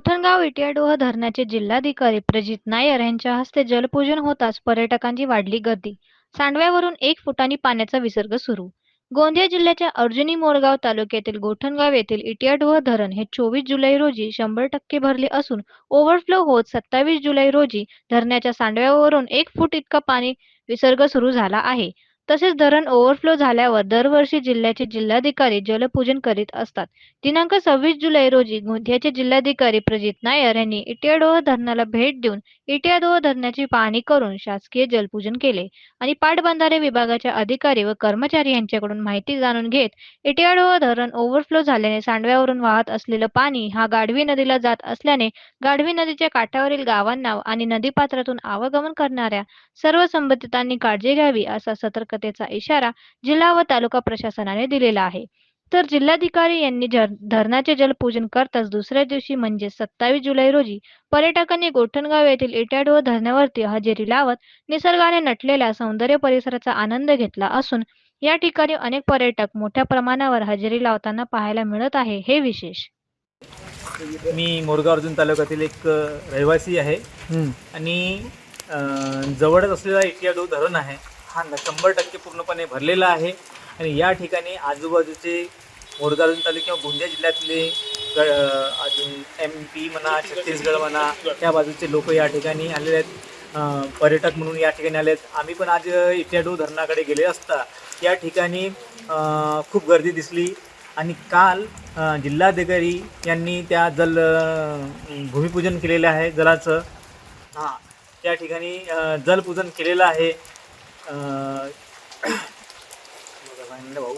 गोठणगाव इटियाडोह धरणाचे जिल्हाधिकारी प्रजित नायर यांच्या हस्ते जलपूजन होताच पर्यटकांची वाढली गर्दी. सांडव्यावरून एक फुटांनी पाण्याचा विसर्ग सुरू. गोंदिया जिल्ह्याच्या अर्जुनी मोरगाव तालुक्यातील गोठणगाव येथील इटियाडोह धरण हे चोवीस जुलै रोजी शंभर टक्के भरले असून ओव्हरफ्लो होत सत्तावीस जुलै रोजी धरणाच्या सांडव्यावरून एक फूट इतका पाणी विसर्ग सुरू झाला आहे. तसेच धरण ओव्हरफ्लो झाल्यावर दरवर्षी जिल्ह्याचे जिल्हाधिकारी जलपूजन करीत असतात. दिनांक सव्वीस जुलै रोजी गोंदियाचे जिल्हाधिकारी प्रजित नायर यांनी इटियाडोह धरणाला भेट देऊन इटियाडोह धरणाची पाहणी करून शासकीय जलपूजन केले आणि पाटबंधारे विभागाच्या अधिकारी व कर्मचारी यांच्याकडून माहिती जाणून घेत इटियाडोह धरण ओव्हरफ्लो झाल्याने सांडव्यावरून वाहत असलेलं पाणी हा गाढवी नदीला जात असल्याने गाढवी नदीच्या काठावरील गावांना आणि नदीपात्रातून आवागमन करणाऱ्या सर्व संबंधितांनी काळजी घ्यावी असा सतर्क सतर्कतेचा इशारा जिल्हा व तालुका प्रशासनाने दिलेला आहे. तर जिल्हाधिकारी यांनी धरणाचे जलपूजन करताच दुसऱ्या दिवशी म्हणजे सत्तावीस जुलै रोजी पर्यटकांनी गोठणगाव येथील इटाडोह धरणावरती हजेरी लावत निसर्गाने नटलेल्या सौंदर्य परिसराचा आनंद घेतला असून या ठिकाणी अनेक पर्यटक मोठ्या प्रमाणावर हजेरी लावताना पाहायला मिळत आहे हे विशेष. मी मोरगाव अर्जुन तालुक्यातील एक रहिवासी आहे. आणि अ, जवळच असलेला इटियाडो धरण आहे. हा न- शंभर टक्के पूर्णपणे भरलेला आहे. आणि या ठिकाणी आजूबाजूचे मोरगाजून अर्जुन किंवा गोंदिया जिल्ह्यातले ग अजून एम पी म्हणा छत्तीसगड म्हणा त्या बाजूचे लोक या ठिकाणी आलेले आहेत. पर्यटक म्हणून या ठिकाणी आले आहेत. आम्ही पण आज इट्याडू धरणाकडे गेले असता. या ठिकाणी खूप गर्दी दिसली. आणि काल जिल्हाधिकारी यांनी त्या जल भूमिपूजन केलेलं आहे जलाचं. हां त्या ठिकाणी जलपूजन केलेलं आहे. भाऊ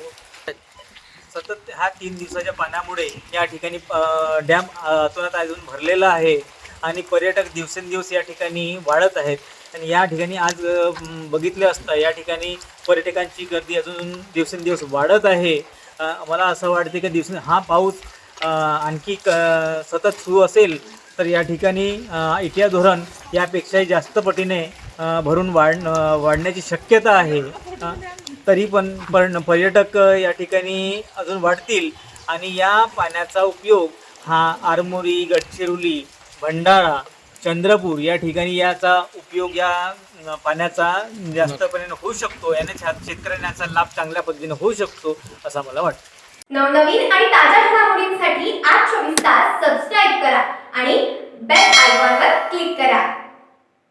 सतत ह्या तीन दिवसाच्या पाण्यामुळे या ठिकाणी डॅम अतोनात अजून भरलेला आहे आणि पर्यटक दिवसेंदिवस या ठिकाणी वाढत आहेत. आणि या ठिकाणी आज बघितलं असता या ठिकाणी पर्यटकांची गर्दी अजून दिवसेंदिवस वाढत आहे. मला असं वाटते की दिवस हा पाऊस आणखी क सतत सुरू असेल तर या ठिकाणी इटिया धोरण यापेक्षाही जास्त पटीने भरून वाढ वाढण्याची शक्यता आहे. तरी पण पण पर्यटक या ठिकाणी अजून वाढतील. आणि या पाण्याचा उपयोग हा आरमोरी गडचिरोली भंडारा चंद्रपूर या ठिकाणी याचा उपयोग या पाण्याचा जास्तपणे होऊ शकतो. याने छा- लाभ चांगल्या पद्धतीने होऊ शकतो असं मला वाटतं. नवनवीन आणि ताज्या घडामोडींसाठी आज चोवीस तास सबस्क्राईब करा आणि